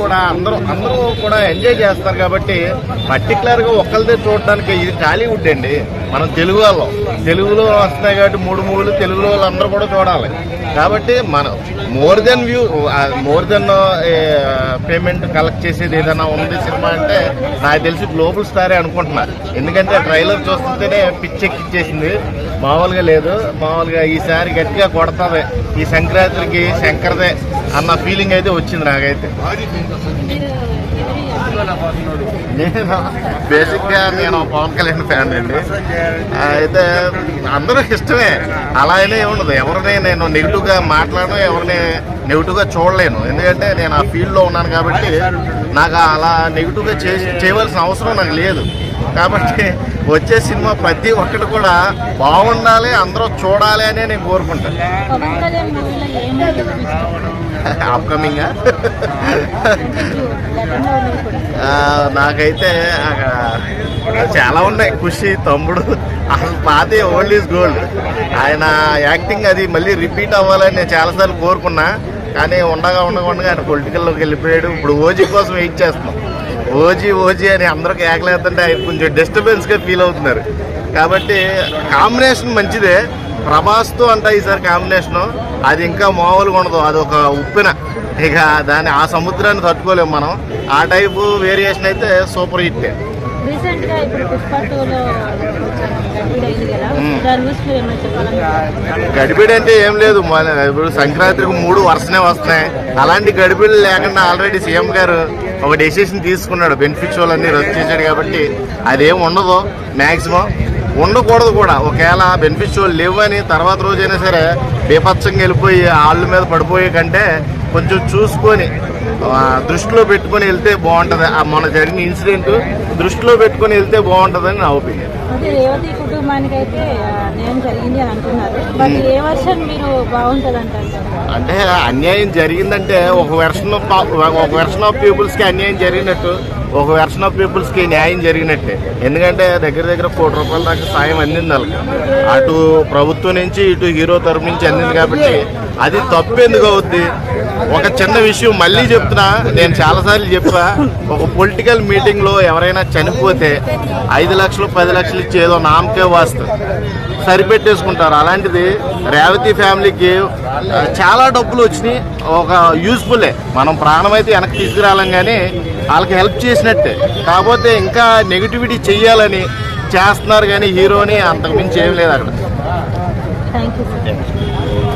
కూడా అందరూ అందరూ కూడా ఎంజాయ్ చేస్తారు కాబట్టి పర్టికులర్గా ఒక్కరిదే చూడడానికి ఇది టాలీవుడ్ అండి. మనం తెలుగు వాళ్ళం. తెలుగులో వస్తున్నాయి కాబట్టి మూడు మూడు తెలుగులో వాళ్ళందరూ కూడా చూడాలి. కాబట్టి మనం more than view more than payment collect చేసేది ఏదైనా ఉంది సినిమా అంటే నాకు తెలిసి గ్లోబల్ స్టారే అనుకుంటున్నా ఎందుకంటే ట్రైలర్ చూస్తుంటేనే పిచ్చెక్కిచ్చేసింది మామూలుగా లేదు. మామూలుగా ఈసారి గట్టిగా కొడతాది ఈ సంక్రాంతికి శంకర్దే. అన్న ఫీలింగ్ అయితే వచ్చింది నాకైతే. నేను? బేసిక్గా నేను పవన్ కళ్యాణ్ ఫ్యాన్ అండి. అయితే అందరూ ఇష్టమే. అలా అయినా ఉండదు ఎవరిని నేను నెగిటివ్గా మాట్లాడను ఎవరిని నెగిటివ్గా చూడలేను. ఎందుకంటే నేను ఆ ఫీల్డ్లో ఉన్నాను కాబట్టి నాకు అలా నెగిటివ్గా చేసి చేయవలసిన అవసరం నాకు లేదు. కాబట్టి వచ్చే సినిమా ప్రతి ఒక్కటి కూడా బాగుండాలి అందరూ చూడాలి అనే నేను కోరుకుంటాను అప్కమింగ్ నాకైతే చాలా ఉన్నాయి. ఖుషి తమ్ముడు అసలు పాతే ఓల్డ్ ఈజ్ గోల్డ్. ఆయన యాక్టింగ్ అది మళ్ళీ రిపీట్ అవ్వాలని నేను చాలాసార్లు కోరుకున్నా. కానీ ఉండగా ఉండకుండా ఉండగా ఆయన పొలిటికల్లోకి వెళ్ళిపోయాడు. ఇప్పుడు ఓజీ కోసం వెయిట్ చేస్తున్నాం. ఓజీ ఓజీ అని అందరికి ఏకలేస్తుంటే ఆయన కొంచెం డిస్టర్బెన్స్గా ఫీల్ అవుతున్నారు. కాబట్టి కాంబినేషన్ మంచిదే. ప్రభాస్తో అంట ఈసారి కాంబినేషను అది ఇంకా మామూలుగా ఉండదు. అది ఒక ఉప్పిన. ఇక దాన్ని ఆ సముద్రాన్ని తట్టుకోలేము మనం. ఆ టైపు వేరియేషన్ అయితే సూపర్ హిట్ రీసెంట్గా ఇప్పుడు పుష్ప టూలో గడ్డి అయింది కదా. మ్మ్. దాని గురించి మీరు ఏమైనా చెప్పాలనుకుంటున్నారు గడిబిడి అంటే ఏం లేదు. మన ఇప్పుడు సంక్రాంతికి మూడు వరుసనే వస్తున్నాయి. అలాంటి గడిబిడి లేకుండా ఆల్రెడీ సీఎం గారు ఒక డెసిషన్ తీసుకున్నాడు. బెనిఫిట్స్ అన్ని రద్దు చేశాడు కాబట్టి అదేం ఉండదు. మ్యాక్సిమం ఉండకూడదు కూడా. ఒకవేళ బెనిఫిట్స్ లేవు అని తర్వాత రోజైనా సరే బీభత్సంగా వెళ్ళిపోయి ఆళ్ళ మీద పడిపోయే కంటే కొంచెం చూసుకొని దృష్టిలో పెట్టుకొని వెళ్తే బాగుంటుంది. ఆ మొన్న జరిగిన ఇన్సిడెంట్ దృష్టిలో పెట్టుకొని వెళ్తే బాగుంటుందని నా ఒపీనియన్. అంటే రేవతి కుటుంబానికి అయితే ఆ, న్యాయం జరిగింది అని అంటున్నారు. బట్ ఏ వర్షన్ మీరు బాగుంటుంది అంటారు అంటే అన్యాయం జరిగిందంటే ఒక వెర్షన్ ఆఫ్ ఒక వెర్షన్ ఆఫ్ పీపుల్స్కి అన్యాయం జరిగినట్టు ఒక వెర్షన్ ఆఫ్ పీపుల్స్కి న్యాయం జరిగినట్టే. ఎందుకంటే దగ్గర దగ్గర కోటి రూపాయల దాకా సాయం అందింది వాళ్ళకి. అటు ప్రభుత్వం నుంచి ఇటు హీరో తరపు నుంచి అందింది కాబట్టి అది తప్పు ఎందుకు అవుద్ది? ఒక చిన్న విషయం మళ్ళీ చెప్తున్నా. నేను చాలాసార్లు చెప్పా. ఒక పొలిటికల్ మీటింగ్లో ఎవరైనా చనిపోతే ఐదు లక్షలు పది లక్షలు ఇచ్చి ఏదో నామకే వాస్తు. సరిపెట్టేసుకుంటారు. అలాంటిది రేవతి ఫ్యామిలీకి చాలా డబ్బులు వచ్చినాయి. ఒక యూస్ఫుల్లే మనం ప్రాణం అయితే వెనక్కి తీసుకురాలేం కానీ వాళ్ళకి హెల్ప్ చేసినట్టే. కాకపోతే ఇంకా నెగిటివిటీ చెయ్యాలని చేస్తున్నారు కానీ హీరోని అంతకుమించి ఏం లేదు అక్కడ. Thank you sir